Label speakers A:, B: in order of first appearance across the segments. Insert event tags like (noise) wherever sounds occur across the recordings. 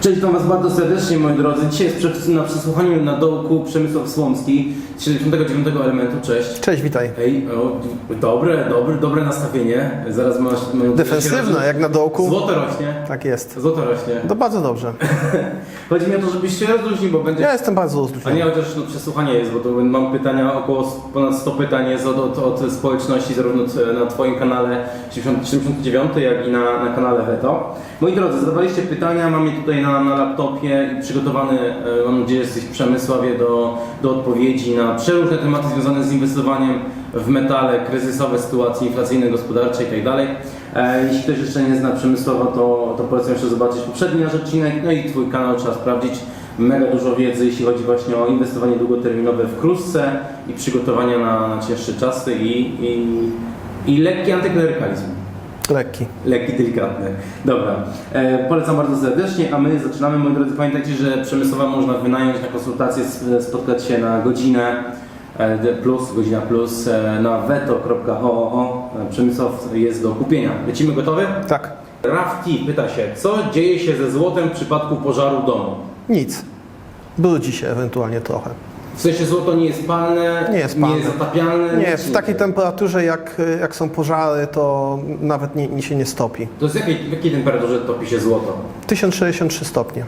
A: Cześć, witam Was bardzo serdecznie moi drodzy. Dzisiaj jest na przesłuchaniu na dołku Przemysław Słomski z 79 elementu. Cześć.
B: Cześć, witaj.
A: Ej, o, dobre, dobre, dobre nastawienie. Zaraz masz... masz
B: Defensywna, jak na dołku.
A: Złoto rośnie.
B: Tak jest.
A: Złoto rośnie.
B: To bardzo dobrze. (laughs)
A: Chodzi mi o to, żebyś się rozluźnił, bo będzie...
B: Ja jestem bardzo
A: A
B: rozluźniony.
A: nie, chociaż no, przesłuchanie jest, bo to mam pytania, około ponad 100 pytań jest od, od, od społeczności, zarówno na Twoim kanale 70 79, jak i na, na kanale Veto. Moi drodzy, zadawaliście pytania, mam je tutaj na, na laptopie i przygotowany, e, mam nadzieję, jesteś w Przemysławie do, do odpowiedzi na przeróżne tematy związane z inwestowaniem w metale, kryzysowe sytuacje inflacyjne, gospodarcze itd. E, Jeśli ktoś jeszcze nie zna Przemysława, to, to polecam jeszcze zobaczyć poprzedni nasz odcinek, no i Twój kanał trzeba sprawdzić. Mega dużo wiedzy, jeśli chodzi właśnie o inwestowanie długoterminowe w krótce i przygotowania na, na cięższe czasy i, i, i lekki antyklerykalizm.
B: Lekki.
A: Lekki, delikatny. Dobra. E, polecam bardzo serdecznie, a my zaczynamy. Moi drodzy, pamiętajcie, że Przemysłowa można wynająć na konsultację, s- spotkać się na godzinę e, plus, godzina plus e, na veto.oo. E, Przemysław jest do kupienia. Lecimy gotowy?
B: Tak.
A: Rafti pyta się, co dzieje się ze złotem w przypadku pożaru domu?
B: Nic. Brudzi się ewentualnie trochę.
A: W sensie złoto nie jest palne,
B: Nie jest palne.
A: nie jest zatapialne?
B: Nie, w takiej temperaturze jak, jak są pożary, to nawet nie, nie się nie stopi.
A: To z jakiej, w jakiej temperaturze topi się złoto?
B: 1063 stopnie.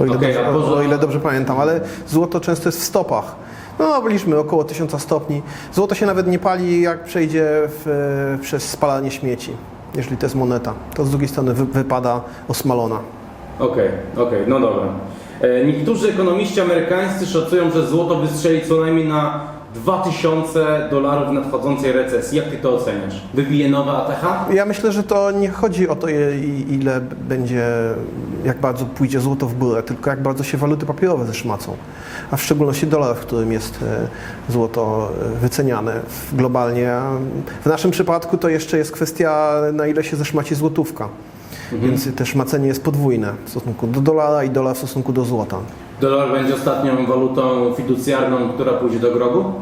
B: O ile,
A: Okej,
B: dobrze, o, o ile dobrze pamiętam, ale złoto często jest w stopach. No, byliśmy około 1000 stopni. Złoto się nawet nie pali, jak przejdzie w, przez spalanie śmieci. Jeżeli to jest moneta, to z drugiej strony wy, wypada osmalona.
A: Okej, okej, no dobra. E, Niektórzy ekonomiści amerykańscy szacują, że złoto wystrzeli co najmniej na 2000 dolarów w nadchodzącej recesji. Jak ty to oceniasz? Wybije nowe ATH?
B: Ja myślę, że to nie chodzi o to, ile- będzie, jak bardzo pójdzie złoto w górę, tylko jak bardzo się waluty papierowe zeszmacą. A w szczególności dolar, w którym jest e, złoto e, wyceniane globalnie. W naszym przypadku to jeszcze jest kwestia, na ile się zeszmaci złotówka. Więc też macenie jest podwójne w stosunku do dolara i dolar w stosunku do złota.
A: Dolar będzie ostatnią walutą fiducjarną, która pójdzie do grobu?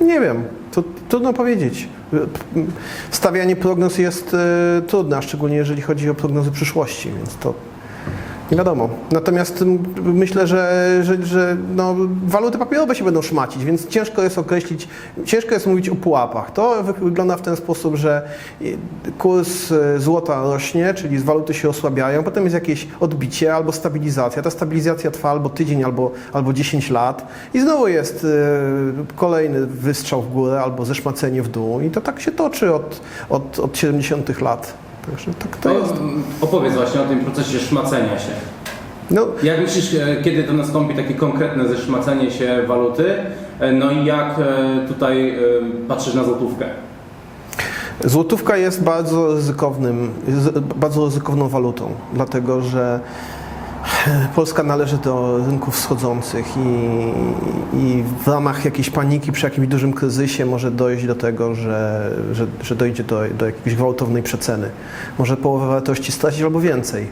B: Nie wiem, to trudno powiedzieć. Stawianie prognoz jest e, trudne, a szczególnie jeżeli chodzi o prognozy przyszłości, więc to nie wiadomo. Natomiast myślę, że, że, że no, waluty papierowe się będą szmacić, więc ciężko jest określić, ciężko jest mówić o pułapach. To wy- wygląda w ten sposób, że kurs e, złota rośnie, czyli waluty się osłabiają, potem jest jakieś odbicie albo stabilizacja. Ta stabilizacja trwa albo tydzień, albo, albo 10 lat i znowu jest e, kolejny wystrzał w górę albo zeszmacenie w dół i to tak się toczy od, od, od 70 lat. Także tak to
A: To
B: jest.
A: opowiedz właśnie o tym procesie szmacenia się.
B: No,
A: Jak myślisz, e, kiedy to nastąpi takie konkretne zeszmacenie się waluty? E, No i jak e, tutaj patrzysz na złotówkę?
B: Złotówka jest bardzo ryzykownym, bardzo ryzykowną walutą, dlatego że Polska należy do rynków wschodzących i, i w ramach jakiejś paniki przy jakimś dużym kryzysie może dojść do tego, że, że, że dojdzie do, do jakiejś gwałtownej przeceny. Może połowę wartości stracić albo więcej.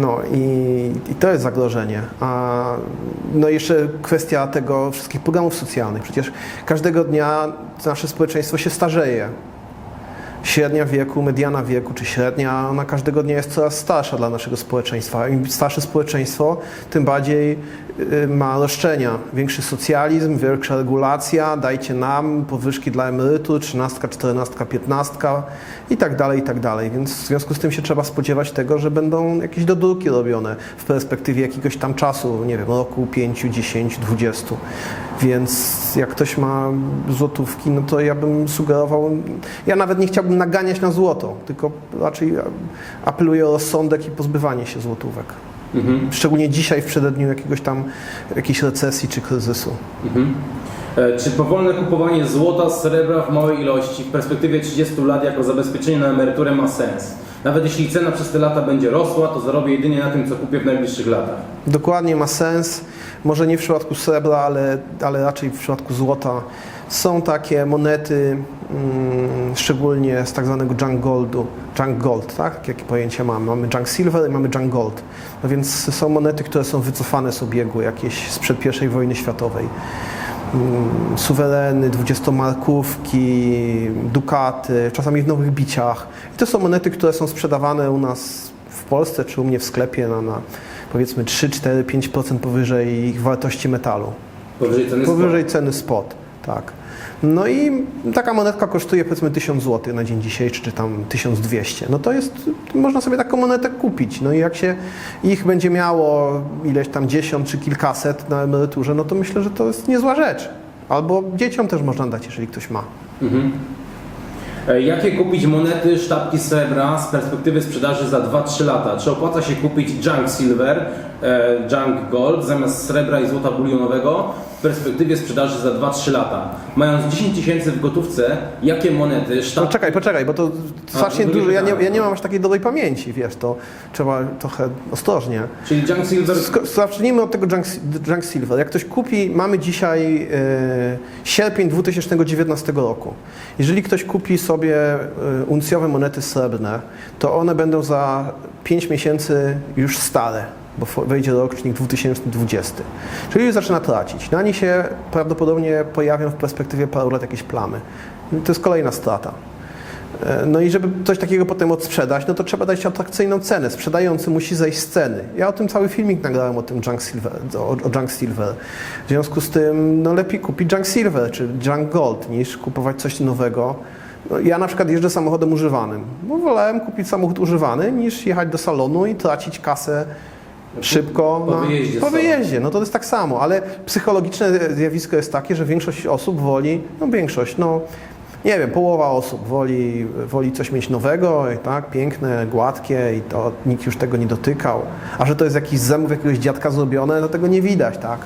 B: No i, i to jest zagrożenie. A no i jeszcze kwestia tego wszystkich programów socjalnych. Przecież każdego dnia nasze społeczeństwo się starzeje. Średnia wieku, mediana wieku, czy średnia, ona każdego dnia jest coraz starsza dla naszego społeczeństwa. Im starsze społeczeństwo, tym bardziej ma roszczenia. Większy socjalizm, większa regulacja, dajcie nam podwyżki dla emerytur, 13, 14, 15 i tak dalej, i tak dalej. Więc w związku z tym się trzeba spodziewać tego, że będą jakieś dodruki robione w perspektywie jakiegoś tam czasu, nie wiem, roku 5, 10, 20. Więc jak ktoś ma złotówki, no to ja bym sugerował, ja nawet nie chciałbym naganiać na złoto, tylko raczej apeluję o rozsądek i pozbywanie się złotówek.
A: Mhm.
B: Szczególnie dzisiaj w przededniu jakiegoś tam, jakiejś recesji czy kryzysu.
A: Mhm. E, Czy powolne kupowanie złota, srebra w małej ilości w perspektywie 30 lat jako zabezpieczenie na emeryturę ma sens? Nawet jeśli cena przez te lata będzie rosła, to zarobię jedynie na tym, co kupię w najbliższych latach.
B: Dokładnie ma sens. Może nie w przypadku srebra, ale, ale raczej w przypadku złota. Są takie monety, mm, szczególnie z tak zwanego junk goldu, junk gold, tak? Jakie pojęcia mamy? Mamy junk silver i mamy junk gold. No więc są monety, które są wycofane z obiegu, jakieś sprzed I wojny światowej. Mm, Suwereny, dwudziestomarkówki, dukaty, czasami w nowych biciach. I to są monety, które są sprzedawane u nas w Polsce czy u mnie w sklepie na, na powiedzmy 3, 4, 5% powyżej ich wartości metalu.
A: Powyżej ceny
B: Powyżej ceny spot, tak. No i taka monetka kosztuje powiedzmy 1000 zł na dzień dzisiejszy, czy tam 1200. No to jest, można sobie taką monetę kupić. No i jak się ich będzie miało ileś tam dziesiąt czy kilkaset na emeryturze, no to myślę, że to jest niezła rzecz. Albo dzieciom też można dać, jeżeli ktoś ma.
A: E, Jakie kupić monety, sztabki srebra z perspektywy sprzedaży za 2-3 lata? Czy opłaca się kupić junk silver, e, junk gold zamiast srebra i złota bulionowego w perspektywie sprzedaży za 2-3 lata? Mając 10 tysięcy w gotówce, jakie monety,
B: No
A: sztabki...
B: czekaj, poczekaj, bo to strasznie dużo, ja nie,
A: pytanie.
B: ja nie mam aż takiej dobrej pamięci, wiesz, to trzeba trochę ostrożnie.
A: Czyli junk silver...
B: Zacznijmy od tego junk, junk silver. Jak ktoś kupi, mamy dzisiaj e, sierpień 2019 roku. Jeżeli ktoś kupi sobie e, uncjowe monety srebrne, to one będą za 5 miesięcy już stare, bo wejdzie rocznik 2020. Czyli już zaczyna tracić. Na nie się prawdopodobnie pojawią w perspektywie paru lat jakieś plamy. To jest kolejna strata. E, No i żeby coś takiego potem odsprzedać, no to trzeba dać atrakcyjną cenę. Sprzedający musi zejść z ceny. Ja o tym cały filmik nagrałem, o tym junk silver, o, o junk silver. W związku z tym, no lepiej kupić junk silver czy junk gold, niż kupować coś nowego. No, ja na przykład jeżdżę samochodem używanym, bo wolałem kupić samochód używany, niż jechać do salonu i tracić kasę szybko
A: Po
B: na-
A: wyjeździe
B: po wyjeździe. No to jest tak samo, ale psychologiczne zjawisko jest takie, że większość osób woli, no większość, no nie wiem, połowa osób woli, woli coś mieć nowego, i tak, piękne, gładkie i to nikt już tego nie dotykał. A że to jest jakiś zęb jakiegoś dziadka zrobione, to tego nie widać, tak?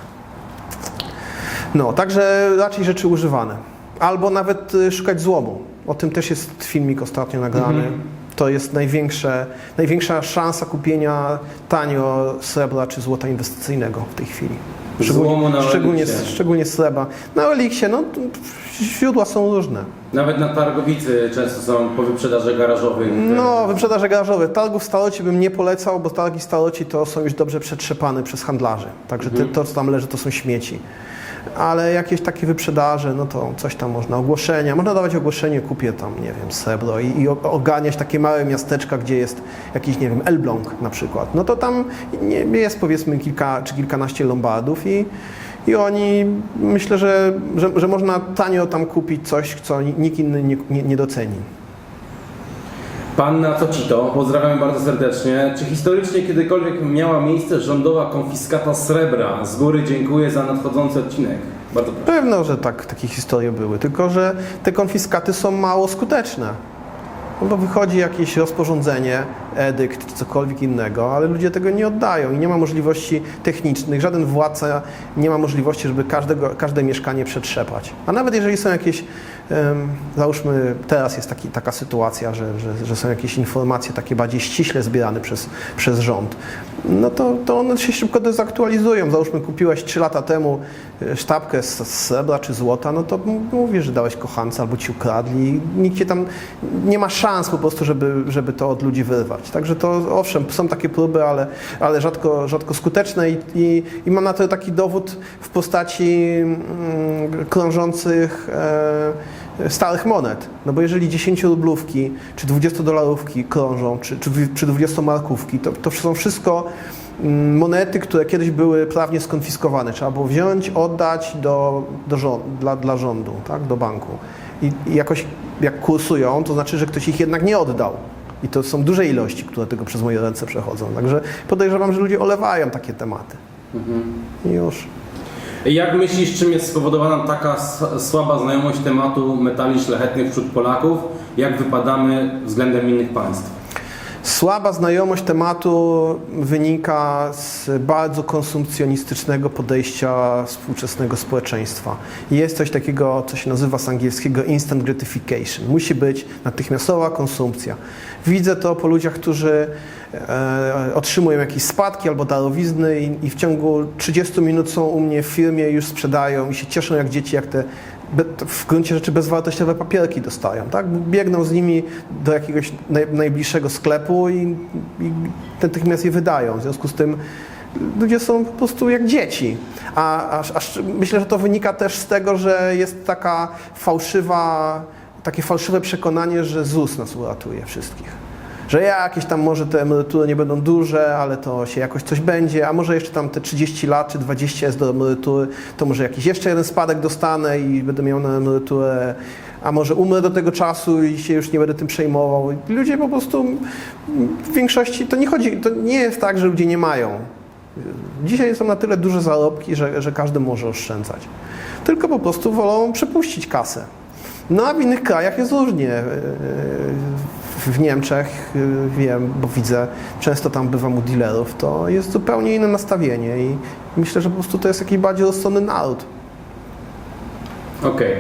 B: No, także raczej rzeczy używane. Albo nawet y, szukać złomu. O tym też jest filmik ostatnio nagrany. To jest największe, największa szansa kupienia tanio srebra czy złota inwestycyjnego w tej chwili.
A: Złomu na
B: szczególnie,
A: Eliksie.
B: szczególnie srebra. Na Eliksie, no źródła są różne.
A: Nawet na targowicy często są po wyprzedaży garażowych.
B: No, wyprzedaże garażowe. Targów w Staloci bym nie polecał, bo targi w Staloci to są już dobrze przetrzepane przez handlarzy. Także te, to, co tam leży, to są śmieci. Ale jakieś takie wyprzedaże, no to coś tam można, ogłoszenia. Można dawać ogłoszenie, kupię tam, nie wiem, srebro i, i oganiać takie małe miasteczka, gdzie jest jakiś, nie wiem, Elbląg na przykład. No to tam jest powiedzmy kilka czy kilkanaście lombardów i, i oni, myślę, że, że, że można tanio tam kupić coś, co nikt inny nie, nie, nie doceni.
A: Panna Cocito, pozdrawiam bardzo serdecznie. Czy historycznie kiedykolwiek miała miejsce rządowa konfiskata srebra? Z góry dziękuję za nadchodzący odcinek. Bardzo proszę.
B: Pewno, że tak, takie historie były, tylko że te konfiskaty są mało skuteczne. No bo wychodzi jakieś rozporządzenie, edykt czy cokolwiek innego, ale ludzie tego nie oddają i nie ma możliwości technicznych. Żaden władca nie ma możliwości, żeby każdego, każde mieszkanie przetrzepać. A nawet jeżeli są jakieś, załóżmy teraz jest taki, taka sytuacja, że, że, że są jakieś informacje takie bardziej ściśle zbierane przez, przez rząd, no to, to one się szybko dezaktualizują. Załóżmy kupiłeś 3 lata temu e, sztabkę z, srebra czy złota, no to mówisz, że dałeś kochance albo ci ukradli. Nikt tam, nie ma szans po prostu, żeby, żeby to od ludzi wyrwać. Także to owszem, są takie próby, ale, ale rzadko, rzadko skuteczne i, i, i mam na to taki dowód w postaci mm, krążących e, stałych monet. No bo jeżeli 10 rublówki czy 20 dolarówki krążą, czy, czy, czy 20 markówki, to, to są wszystko mm, monety, które kiedyś były prawnie skonfiskowane. Trzeba było wziąć, oddać do, do rząd, dla, dla rządu, tak, do banku. I, I jakoś jak kursują, to znaczy, że ktoś ich jednak nie oddał. I to są duże ilości, które tego przez moje ręce przechodzą. Także podejrzewam, że ludzie olewają takie tematy. I już.
A: Jak myślisz, czym jest spowodowana taka słaba znajomość tematu metali szlachetnych wśród Polaków? Jak wypadamy względem innych państw?
B: Słaba znajomość tematu wynika z bardzo konsumpcjonistycznego podejścia współczesnego społeczeństwa. Jest coś takiego, co się nazywa z angielskiego instant gratification. Musi być natychmiastowa konsumpcja. Widzę to po ludziach, którzy e, otrzymują jakieś spadki albo darowizny i, w ciągu 30 minut są u mnie w firmie, już sprzedają i się cieszą jak dzieci, jak te w gruncie rzeczy bezwartościowe papierki dostają. Tak? Biegną z nimi do jakiegoś naj, najbliższego sklepu i, i natychmiast je wydają. W związku z tym ludzie są po prostu jak dzieci. A, myślę, że to wynika też z tego, że jest taka fałszywa, takie fałszywe przekonanie, że ZUS nas uratuje wszystkich. Że jakieś tam może te emerytury nie będą duże, ale to się jakoś coś będzie, a może jeszcze tam te 30 lat czy 20 jest do emerytury, to może jakiś jeszcze jeden spadek dostanę i będę miał na emeryturę, a może umrę do tego czasu i się już nie będę tym przejmował. Ludzie po prostu w większości to nie chodzi, to nie jest tak, że ludzie nie mają. Dzisiaj są na tyle duże zarobki, że, że każdy może oszczędzać. Tylko po prostu wolą przepuścić kasę. No a w innych krajach jest różnie. W Niemczech yy, wiem, bo widzę, często tam bywam u dealerów, to jest zupełnie inne nastawienie i myślę, że po prostu to jest jakiś bardziej rozsądny naród.
A: Okej.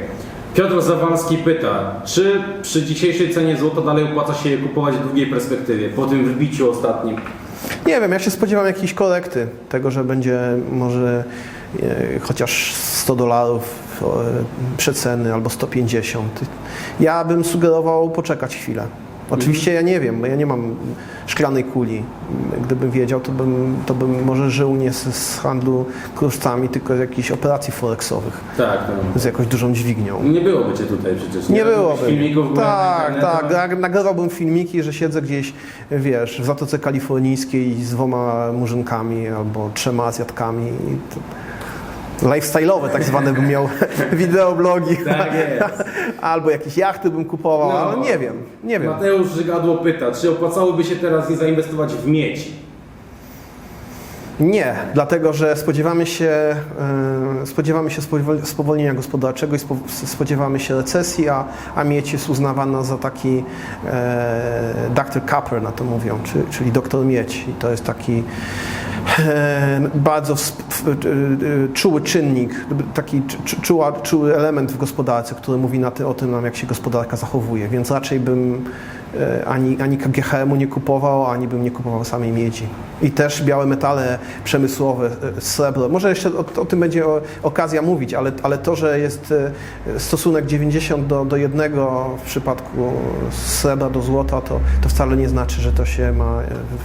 A: Piotr Zawalski pyta, czy przy dzisiejszej cenie złota dalej opłaca się je kupować w długiej perspektywie, po tym wbiciu ostatnim?
B: Nie wiem, ja się spodziewam jakiejś korekty, tego, że będzie może e, chociaż 100 dolarów e, przeceny albo 150. Ja bym sugerował poczekać chwilę. Oczywiście ja nie wiem, bo ja nie mam szklanej kuli. Gdybym wiedział, to bym, to bym może żył nie z, z handlu kruszcami, tylko z jakichś operacji forexowych,
A: Tak, no.
B: z jakąś dużą dźwignią.
A: Nie byłoby cię tutaj przecież.
B: Nie
A: Robiłbyś
B: byłoby.
A: Filmików
B: tak,
A: internecie.
B: tak. Nag- Nagrywałbym filmiki, że siedzę gdzieś, wiesz, w Zatoce Kalifornijskiej z dwoma murzynkami albo trzema Azjatkami. I to... Lifestyle'owe tak zwane bym miał (laughs) wideoblogi.
A: Tak jest. (laughs)
B: Albo jakieś jachty bym kupował,
A: No.
B: ale nie wiem, nie wiem.
A: Mateusz Żygadło pyta, czy opłacałoby się teraz nie zainwestować w miedź?
B: Nie, dlatego że spodziewamy się, e, spodziewamy się spowol- spowolnienia gospodarczego i spo- spodziewamy się recesji, a, a miedź jest uznawana za taki e, Dr. Copper na to mówią, czy, czyli doktor miedź. I to jest taki bardzo sp- w- e, e, czuły czynnik, taki czu- czuła, czuły element w gospodarce, który mówi na ty, o tym, jak się gospodarka zachowuje. Więc raczej bym ani, ani KGHM-u nie kupował, ani bym nie kupował samej miedzi. I też białe metale przemysłowe, e, srebro. Może jeszcze o, o tym będzie okazja mówić, ale, ale to, że jest e, stosunek 90 do, do 1 w przypadku srebra do złota, to, to wcale nie znaczy, że to się ma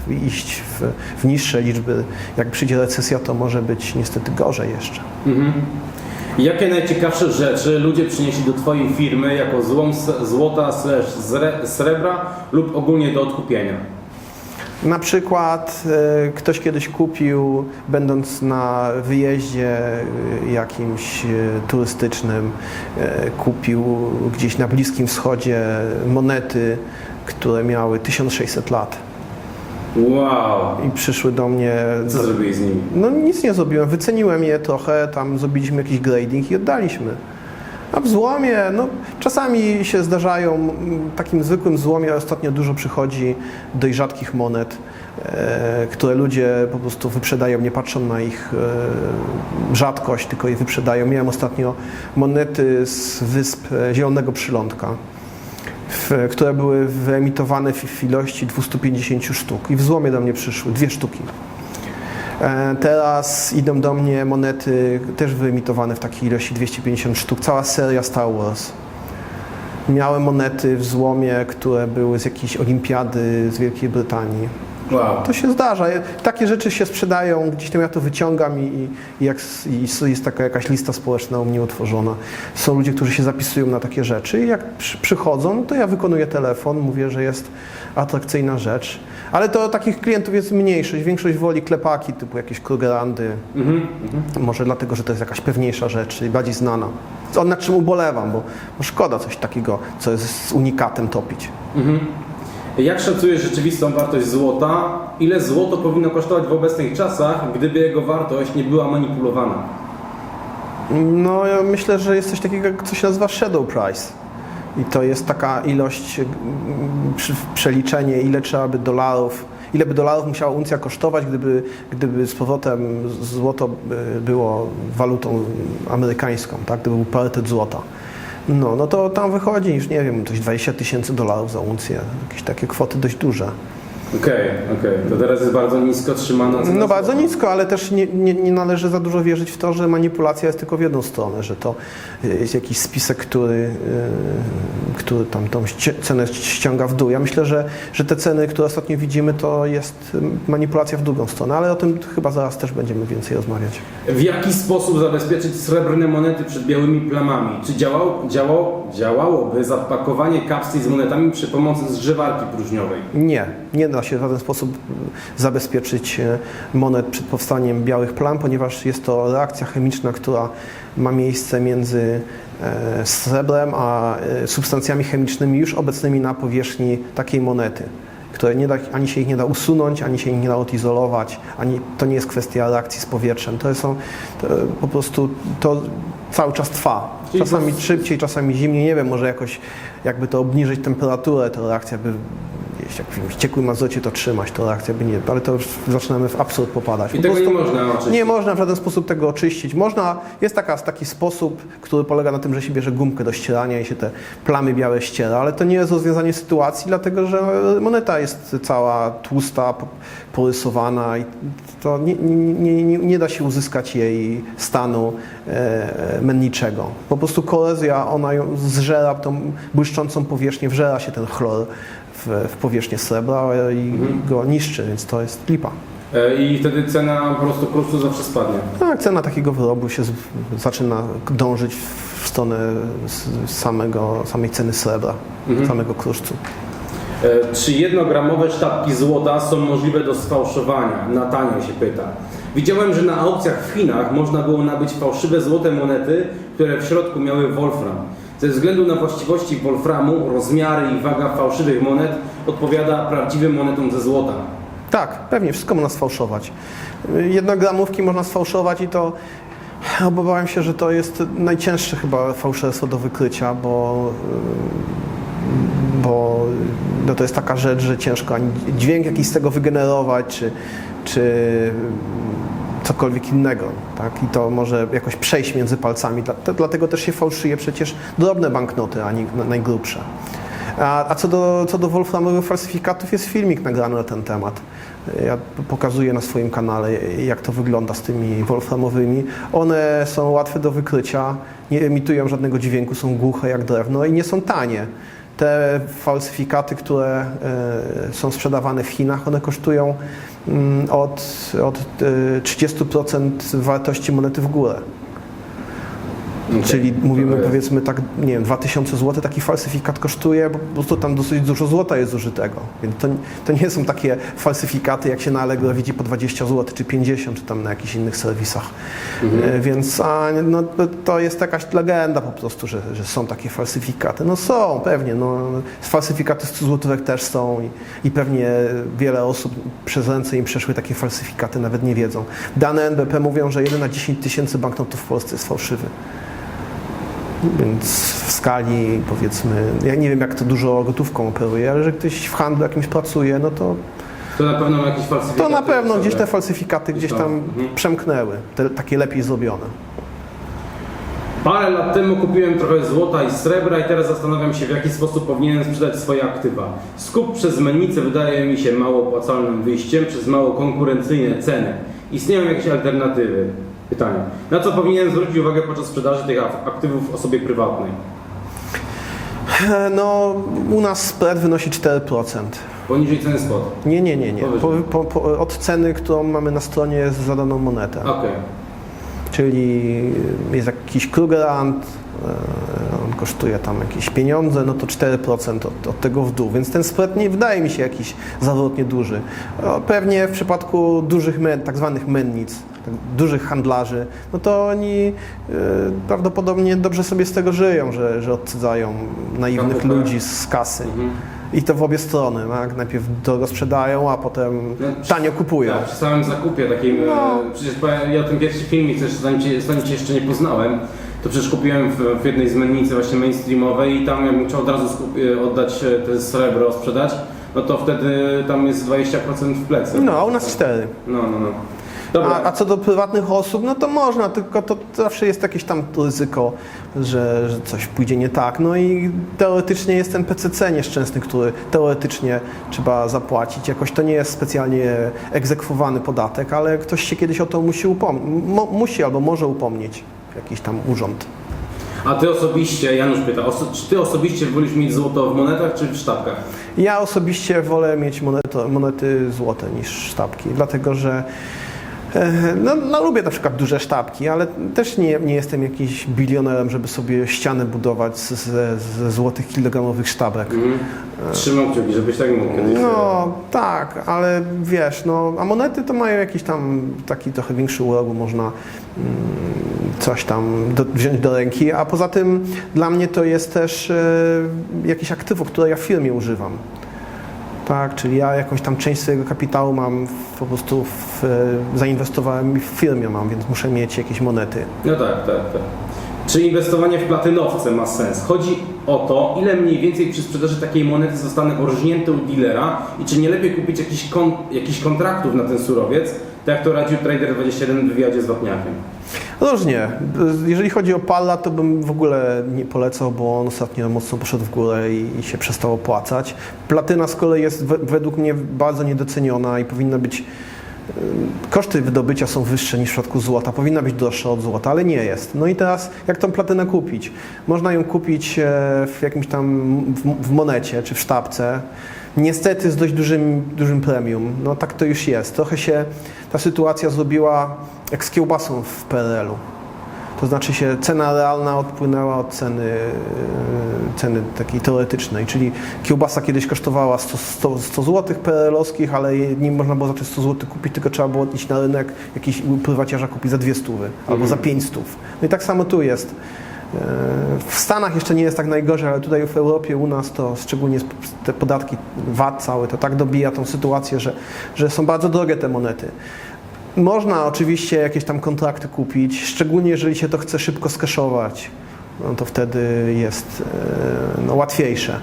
B: e, iść w, w niższe liczby. Jak przyjdzie recesja, to może być niestety gorzej jeszcze.
A: Mhm. Jakie najciekawsze rzeczy ludzie przynieśli do Twojej firmy jako złom złota srebra lub ogólnie do odkupienia?
B: Na przykład e, ktoś kiedyś kupił, będąc na wyjeździe e, jakimś e, turystycznym, kupił gdzieś na Bliskim Wschodzie monety, które miały 1600 lat.
A: Wow!
B: I przyszły do mnie.
A: Co zrobiłeś z nimi?
B: No nic nie zrobiłem, wyceniłem je trochę, tam zrobiliśmy jakiś grading i oddaliśmy. A w złomie, no czasami się zdarzają, m, takim zwykłym złomie ostatnio dużo przychodzi dość rzadkich monet, e, które ludzie po prostu wyprzedają, nie patrzą na ich e, rzadkość, tylko je wyprzedają. Miałem ostatnio monety z wysp e, Zielonego Przylądka, w, które były wyemitowane w, ilości 250 sztuk i w złomie do mnie przyszły dwie sztuki. E, Teraz idą do mnie monety też wyemitowane w takiej ilości 250 sztuk, cała seria Star Wars. Miałem monety w złomie, które były z jakiejś olimpiady z Wielkiej Brytanii.
A: Wow!
B: To się zdarza. Takie rzeczy się sprzedają, gdzieś tam ja to wyciągam i, i, jak, i jest taka jakaś lista społeczna u mnie utworzona. Są ludzie, którzy się zapisują na takie rzeczy i jak przy, przychodzą, to ja wykonuję telefon, mówię, że jest atrakcyjna rzecz. Ale to takich klientów jest mniejszość. Większość woli klepaki typu jakieś Krugerandy.
A: Mhm.
B: Może dlatego, że to jest jakaś pewniejsza rzecz i bardziej znana. On nad czym ubolewam, bo, bo szkoda coś takiego, co jest z unikatem topić.
A: Mhm. Jak szacujesz rzeczywistą wartość złota? Ile złoto powinno kosztować w obecnych czasach, gdyby jego wartość nie była manipulowana?
B: No, ja myślę, że jest coś takiego, co się nazywa shadow price. I to jest taka ilość, mm, przeliczenie, ile trzeba by dolarów, ile by dolarów musiała uncja kosztować, gdyby, gdyby z powrotem złoto by było walutą amerykańską, tak? gdyby był parytet złota. No, no to tam wychodzi już, nie wiem, coś 20 tysięcy dolarów za uncję, jakieś takie kwoty dość duże.
A: Okej, okej. To teraz jest bardzo nisko trzymana cena
B: No bardzo nisko, ale też nie, nie, nie należy za dużo wierzyć w to, że manipulacja jest tylko w jedną stronę, że to jest jakiś spisek, który, yy, który tam tą cenę ściąga w dół. Ja myślę, że, że te ceny, które ostatnio widzimy, to jest manipulacja w drugą stronę, ale o tym chyba zaraz też będziemy więcej rozmawiać.
A: W jaki sposób zabezpieczyć srebrne monety przed białymi plamami? Czy działał, działał, działałoby zapakowanie kapsli z monetami przy pomocy zgrzewarki próżniowej?
B: Nie, nie da się w żaden sposób mm, zabezpieczyć e, monet przed powstaniem białych plam, ponieważ jest to reakcja chemiczna, która ma miejsce między e, srebrem a e, substancjami chemicznymi już obecnymi na powierzchni takiej monety, które nie da, ani się ich nie da usunąć, ani się ich nie da odizolować, ani to nie jest kwestia reakcji z powietrzem. To są to, po prostu to cały czas trwa. Czasami szybciej, czasami zimniej. Nie wiem, może jakoś jakby to obniżyć temperaturę, to reakcja by jak w ciekłym azocie to trzymać, to reakcja by nie, ale to już zaczynamy w absurd popadać.
A: I
B: Po
A: tego nie można oczyścić.
B: nie można w żaden sposób tego oczyścić. Można, jest taka, taki sposób, który polega na tym, że się bierze gumkę do ścierania i się te plamy białe ściera, ale to nie jest rozwiązanie sytuacji, dlatego że moneta jest cała tłusta, po- porysowana i to nie, nie, nie, nie da się uzyskać jej stanu e, menniczego. Po prostu korozja, ona ją zżera, tą błyszczącą powierzchnię, wżera się ten chlor w, w powierzchnię srebra i go niszczy, więc to jest lipa.
A: E, I wtedy cena po prostu kruszcu zawsze spadnie.
B: Tak, cena takiego wyrobu się z, zaczyna dążyć w stronę samego, samej ceny srebra, samego kruszcu.
A: E, Czy jednogramowe sztabki złota są możliwe do sfałszowania? Na tanio się pyta. Widziałem, że na aukcjach w Chinach można było nabyć fałszywe złote monety, które w środku miały wolfram. Ze względu na właściwości wolframu, rozmiary i waga fałszywych monet odpowiada prawdziwym monetom ze złota.
B: Tak, pewnie, wszystko można sfałszować. Jednogramówki można sfałszować i to obawiam się, że to jest najcięższe chyba fałszerstwo do wykrycia, bo, bo no to jest taka rzecz, że ciężko ani dźwięk jakiś z tego wygenerować, czy, czy cokolwiek innego. Tak? I to może jakoś przejść między palcami. Dla- Dlatego też się fałszuje przecież drobne banknoty, a nie najgrubsze. A, co, do, co do wolframowych falsyfikatów, jest filmik nagrany na ten temat. Ja pokazuję na swoim kanale, jak to wygląda z tymi wolframowymi. One są łatwe do wykrycia, nie emitują żadnego dźwięku, są głuche jak drewno i nie są tanie. Te falsyfikaty, które e, są sprzedawane w Chinach, one kosztują od, od e, 30% wartości monety w górę. Czyli mówimy
A: jest-
B: powiedzmy tak, nie wiem, 2000 zł taki falsyfikat kosztuje, bo po prostu tam dosyć dużo złota jest zużytego. Więc to, to nie są takie falsyfikaty, jak się na Allegro widzi po 20 zł, czy 50, czy tam na jakichś innych serwisach. E, Więc a, no, to- to jest jakaś legenda po prostu, że, że są takie falsyfikaty. No są, pewnie. No, falsyfikaty z 100 złotówek też są i, i pewnie wiele osób przez ręce im przeszły takie falsyfikaty, nawet nie wiedzą. Dane NBP mówią, że 1 na 10 tysięcy banknotów w Polsce jest fałszywy. Więc w skali powiedzmy, ja nie wiem jak to dużo gotówką operuje, ale że ktoś w handlu jakimś pracuje, no to,
A: To na pewno ma jakieś falsyfikaty.
B: to na pewno gdzieś te falsyfikaty gdzieś tam
A: Mhm.
B: przemknęły, te, takie lepiej zrobione.
A: Parę lat temu kupiłem trochę złota i srebra i teraz zastanawiam się, w jaki sposób powinienem sprzedać swoje aktywa. Skup przez mennicę wydaje mi się mało opłacalnym wyjściem przez mało konkurencyjne ceny. Istnieją jakieś alternatywy? Pytanie. Na co powinienem zwrócić uwagę podczas sprzedaży tych ak- aktywów osobie prywatnej?
B: E, No, u nas spread wynosi 4%.
A: Poniżej ceny spot.
B: Nie, nie, nie, nie. Po, po, po, od ceny, którą mamy na stronie za daną monetę.
A: Okej.
B: Czyli jest jakiś Krugerrand, e, on kosztuje tam jakieś pieniądze, no to 4% od, od tego w dół, więc ten spread nie wydaje mi się jakiś zawrotnie duży. Pewnie w przypadku dużych men, tak zwanych mennic, tak, dużych handlarzy, no to oni e, prawdopodobnie dobrze sobie z tego żyją, że, że odcydzają naiwnych
A: KPP.
B: ludzi z kasy. I to w obie strony, tak? najpierw drogo sprzedają, a potem
A: No,
B: tanio kupują.
A: Tak, przy samym zakupie takim,
B: No.
A: e, przecież powiem, ja ten pierwszy filmik też zanim cię, zanim cię jeszcze nie poznałem, to przecież kupiłem w, w jednej z mennicy właśnie mainstreamowej i tam jakbym chciał od razu skup, e, oddać e, te srebro, sprzedać, no to wtedy tam jest 20% w plecy.
B: No, a u nas 4.
A: No, no, no.
B: A, a co do prywatnych osób, no to można, tylko to zawsze jest jakieś tam ryzyko, że, że coś pójdzie nie tak. No i teoretycznie jest ten PCC nieszczęsny, który teoretycznie trzeba zapłacić. Jakoś to nie jest specjalnie egzekwowany podatek, ale ktoś się kiedyś o to musi upomnieć, mo, musi albo może upomnieć, jakiś tam urząd.
A: A ty osobiście, Janusz pyta, oso- czy ty osobiście wolisz mieć złoto w monetach czy w sztabkach?
B: Ja osobiście wolę mieć moneto, monety złote niż sztabki, dlatego że no, no, lubię na przykład duże sztabki, ale też nie, nie jestem jakiś bilionerem, żeby sobie ścianę budować ze, ze złotych kilogramowych sztabek.
A: Mhm. Trzymam kciuki, żebyś tak mógł kiedyś.
B: No tak, ale wiesz, no, a monety to mają jakiś tam taki trochę większy urok, bo można mm, coś tam do, wziąć do ręki, a poza tym dla mnie to jest też e, jakieś aktywo, które ja w firmie używam. Tak, czyli ja jakąś tam część swojego kapitału mam po prostu w, e, zainwestowałem i w firmie mam, więc muszę mieć jakieś monety.
A: No tak, tak, tak. Czy inwestowanie w platynowce ma sens? Chodzi o to, ile mniej więcej przy sprzedaży takiej monety zostanę orżnięty u dealera i czy nie lepiej kupić jakiś, kon, jakiś kontraktów na ten surowiec, tak jak to radził Trader27 w wywiadzie z Wapniakiem.
B: Różnie. Jeżeli chodzi o Palla, to bym w ogóle nie polecał, bo on ostatnio mocno poszedł w górę i, i się przestało opłacać. Platyna z kolei jest we, według mnie bardzo niedoceniona i powinna być. Koszty wydobycia są wyższe niż w przypadku złota, powinna być droższa od złota, ale nie jest. No i teraz jak tą platynę kupić? Można ją kupić e, w jakimś tam w, w monecie czy w sztabce. Niestety z dość dużym, dużym premium. No tak to już jest. Trochę się ta sytuacja zrobiła jak z kiełbasą w PRL-u. To znaczy się cena realna odpłynęła od ceny, yy, ceny takiej teoretycznej, czyli kiełbasa kiedyś kosztowała 100, 100, 100 zł PRL-owskich, ale nie można było za te 100 zł kupić, tylko trzeba było iść na rynek, jakiś prywaciarza kupić za 200 albo za 500. No i tak samo tu jest. Yy, W Stanach jeszcze nie jest tak najgorzej, ale tutaj w Europie u nas to szczególnie te podatki VAT cały to tak dobija tą sytuację, że, że są bardzo drogie te monety. Można oczywiście jakieś tam kontrakty kupić, szczególnie jeżeli się to chce szybko skeszować, no to wtedy jest e, no, łatwiejsze.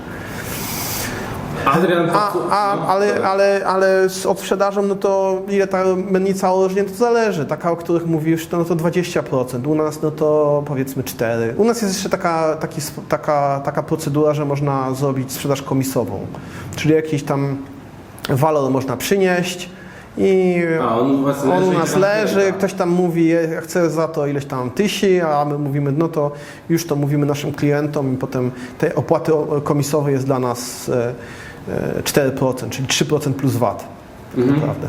A: Adrian,
B: A, a,
A: no,
B: ale, ale, ale z odsprzedażą, no to ile ta mennica rośnie, to zależy. Taka, o których mówisz, to, no to 20%. U nas no to powiedzmy 4%. U nas jest jeszcze taka, taki, taka, taka procedura, że można zrobić sprzedaż komisową. Czyli jakiś tam walor można przynieść i
A: A, on u was
B: on
A: leży
B: u
A: i
B: nas
A: tam
B: leży,
A: biega.
B: ktoś tam mówi, ja chcę za to ileś tam tysi, a my mówimy, no to już to mówimy naszym klientom i potem te opłaty o- komisowe jest dla nas e, e, 4%, czyli 3% plus VAT. Tak
A: Mhm.
B: naprawdę.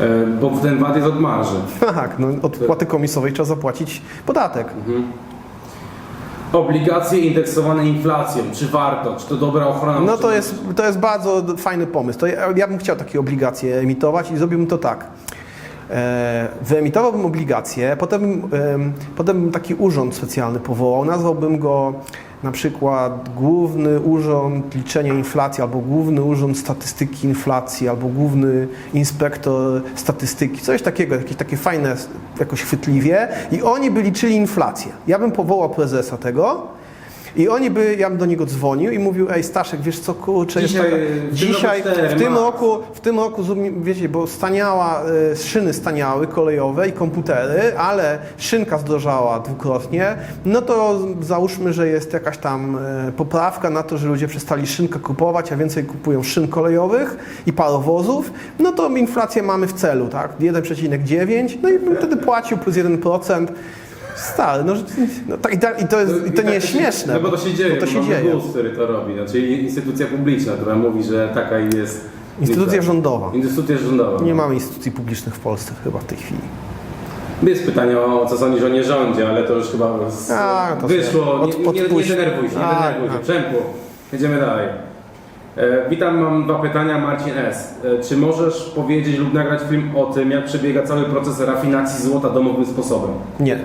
A: E, Bo ten VAT jest od marży. (laughs)
B: Tak, no od opłaty komisowej trzeba zapłacić podatek.
A: Obligacje indeksowane inflacją, czy warto? Czy to dobra ochrona?
B: No to jest, to jest bardzo fajny pomysł. To ja, ja bym chciał takie obligacje emitować i zrobiłbym to tak. E, wyemitowałbym obligacje, potem, em, potem bym taki urząd specjalny powołał, nazwałbym go na przykład Główny Urząd Liczenia Inflacji, albo Główny Urząd Statystyki Inflacji, albo Główny Inspektor Statystyki, coś takiego, jakieś takie fajne, jakoś chwytliwie i oni by liczyli inflację. Ja bym powołał prezesa tego i oni by, ja bym do niego dzwonił i mówił, ej Staszek, wiesz co, kurczę,
A: Dzisiaj,
B: taka,
A: w tym
B: dzisiaj,
A: roku cztery,
B: w tym roku, w tym roku, wiecie, bo staniała, e, szyny staniały kolejowe i komputery, ale szynka zdrożała dwukrotnie, no to załóżmy, że jest jakaś tam e, poprawka na to, że ludzie przestali szynkę kupować, a więcej kupują szyn kolejowych i parowozów, no to inflację mamy w celu, tak, 1,9, no i bym wtedy płacił plus 1%. Stary, no, że- no tak, i, tak- i to, jest, i to nie jest śmieszne.
A: No bo to się dzieje,
B: bo to się dzieje.
A: GUS, który to robi, znaczy instytucja publiczna, która mówi, że taka jest...
B: Instytucja rządowa.
A: Instytucja rządowa.
B: Nie mamy instytucji publicznych w Polsce chyba w tej chwili.
A: Jest pytanie o co sądzisz o nierządzie, ale to już chyba z,
B: A, to
A: wyszło.
B: sobie
A: Nie,
B: od-
A: nie, nie
B: odpuść.
A: denerwuj się, nie
B: A,
A: denerwuj się.
B: a.
A: Przemku, jedziemy dalej. E, witam, mam dwa pytania. Marcin S. E, czy możesz powiedzieć lub nagrać film o tym, jak przebiega cały proces rafinacji złota domowym sposobem?
B: Nie.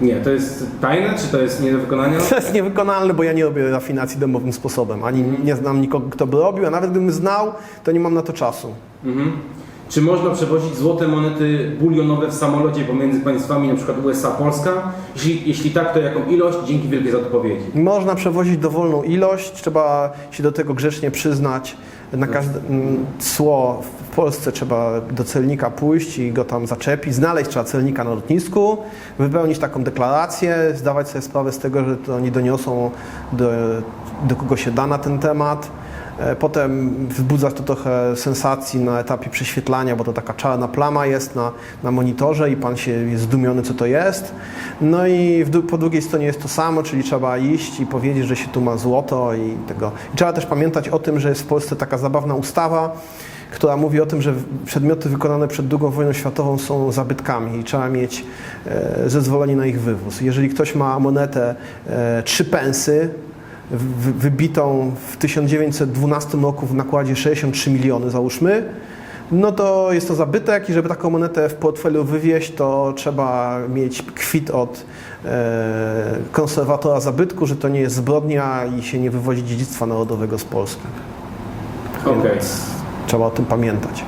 A: Nie, to jest tajne, czy to jest nie do wykonania?
B: To jest niewykonalne, bo ja nie robię rafinacji domowym sposobem. Ani nie znam nikogo, kto by robił, a nawet gdybym znał, to nie mam na to czasu.
A: Mhm. Czy można przewozić złote monety bulionowe w samolocie pomiędzy państwami, np. USA, Polska? Jeśli, jeśli tak, to jaką ilość? Dzięki wielkie za odpowiedzi.
B: Można przewozić dowolną ilość, trzeba się do tego grzecznie przyznać. Na każde mm, cło Polsce trzeba do celnika pójść i go tam zaczepić, znaleźć trzeba celnika na lotnisku, wypełnić taką deklarację, zdawać sobie sprawę z tego, że to oni doniosą do, do kogo się da na ten temat. E, Potem wzbudza to trochę sensacji na etapie prześwietlania, bo to taka czarna plama jest na, na monitorze i pan się jest zdumiony, co to jest. No i w, po drugiej stronie jest to samo, czyli trzeba iść i powiedzieć, że się tu ma złoto i tego. I trzeba też pamiętać o tym, że jest w Polsce taka zabawna ustawa, która mówi o tym, że przedmioty wykonane przed II wojną światową są zabytkami i trzeba mieć e, zezwolenie na ich wywóz. Jeżeli ktoś ma monetę e, 3 pensy, wy- wybitą w 1912 roku w nakładzie 63 miliony, załóżmy, no to jest to zabytek i żeby taką monetę w portfelu wywieźć, to trzeba mieć kwit od e, konserwatora zabytku, że to nie jest zbrodnia i się nie wywozi dziedzictwa narodowego z Polski. Więc trzeba o tym pamiętać.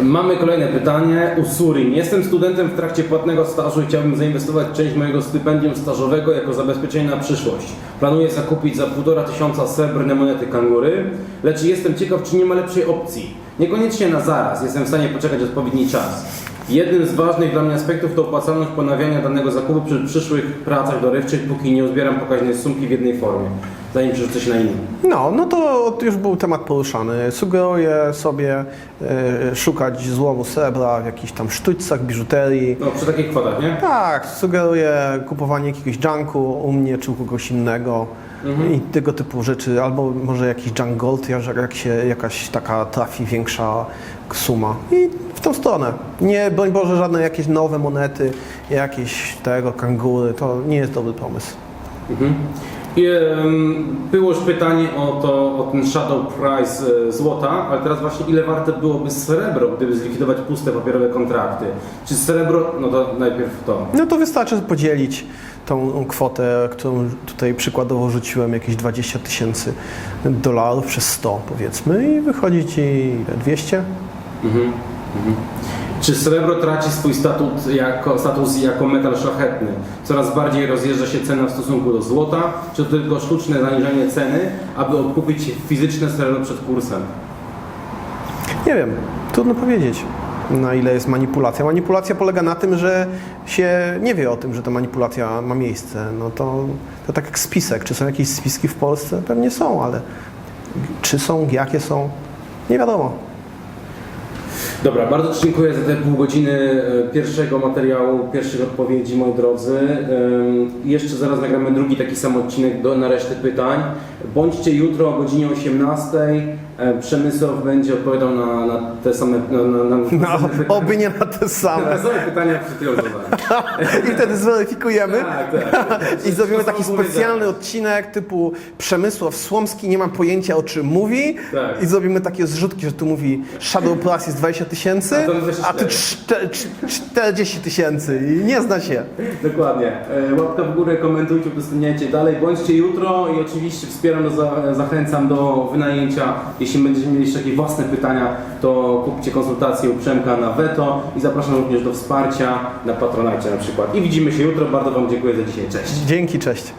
A: Mamy kolejne pytanie. Usurin. Jestem studentem w trakcie płatnego stażu i chciałbym zainwestować część mojego stypendium stażowego jako zabezpieczenie na przyszłość. Planuję zakupić za 1,5 tysiąca srebrne monety kangury, lecz jestem ciekaw, czy nie ma lepszej opcji. Niekoniecznie na zaraz, jestem w stanie poczekać odpowiedni czas. Jednym z ważnych dla mnie aspektów to opłacalność ponawiania danego zakupu przy przyszłych pracach dorywczych, póki nie uzbieram pokaźnej sumki w jednej formie, zanim przerzucę na inną.
B: No, no to już był temat poruszany. Sugeruję sobie e, szukać złomu srebra w jakichś tam sztućcach, biżuterii.
A: No, przy takich kwotach, nie?
B: Tak, sugeruję kupowanie jakiegoś junku u mnie czy u kogoś innego i tego typu rzeczy, albo może jakiś junk gold, jak się jakaś taka trafi większa suma. I w tą stronę. Nie, broń Boże, żadne jakieś nowe monety, jakieś tego kangury, to nie jest dobry pomysł.
A: Mhm. Było już pytanie o, to, o ten shadow price e, złota, ale teraz właśnie ile warte byłoby srebro, gdyby zlikwidować puste papierowe kontrakty? Czy srebro, no to najpierw to.
B: No to wystarczy podzielić tą kwotę, którą tutaj przykładowo rzuciłem, jakieś 20 tysięcy dolarów przez 100 powiedzmy i wychodzi ci 200.
A: Mhm. Mhm. Czy srebro traci swój statut jako, status jako metal szlachetny? Coraz bardziej rozjeżdża się cena w stosunku do złota? Czy to tylko sztuczne zaniżenie ceny, aby odkupić fizyczne srebro przed kursem?
B: Nie wiem, trudno powiedzieć na ile jest manipulacja. Manipulacja polega na tym, że się nie wie o tym, że ta manipulacja ma miejsce. No to, to tak jak spisek. Czy są jakieś spiski w Polsce? Pewnie są, ale czy są, jakie są? Nie wiadomo.
A: Dobra, bardzo dziękuję za te pół godziny e, pierwszego materiału, pierwszych odpowiedzi, moi drodzy. Jeszcze zaraz nagramy drugi taki sam odcinek do, na resztę pytań. Bądźcie jutro o godzinie 18. E, Przemysław będzie odpowiadał na, na te same, na, na, na,
B: No, (laughs)
A: na same pytania.
B: oby nie na te (laughs)
A: Na
B: same.
A: te same pytania przed chwilą zadałem.
B: I wtedy zweryfikujemy.
A: Tak, tak.
B: I zrobimy taki specjalny odcinek typu Przemysław Słomski nie mam pojęcia o czym mówi
A: Tak.
B: i zrobimy takie zrzutki, że tu mówi Shadow Plus jest 20 tysięcy,
A: A to 24.
B: a tu czte- cz- 40 tysięcy i nie zna się.
A: Dokładnie. E, Łapka w górę, komentujcie, udostępniajcie dalej. Bądźcie jutro i oczywiście wspieram, za- zachęcam do wynajęcia. Jeśli będziecie mieli jeszcze jakieś własne pytania, to kupcie konsultację u Przemka na Veto i zapraszam również do wsparcia na Patronite na przykład. I widzimy się jutro. Bardzo Wam dziękuję za dzisiaj. Cześć.
B: Dzięki, cześć.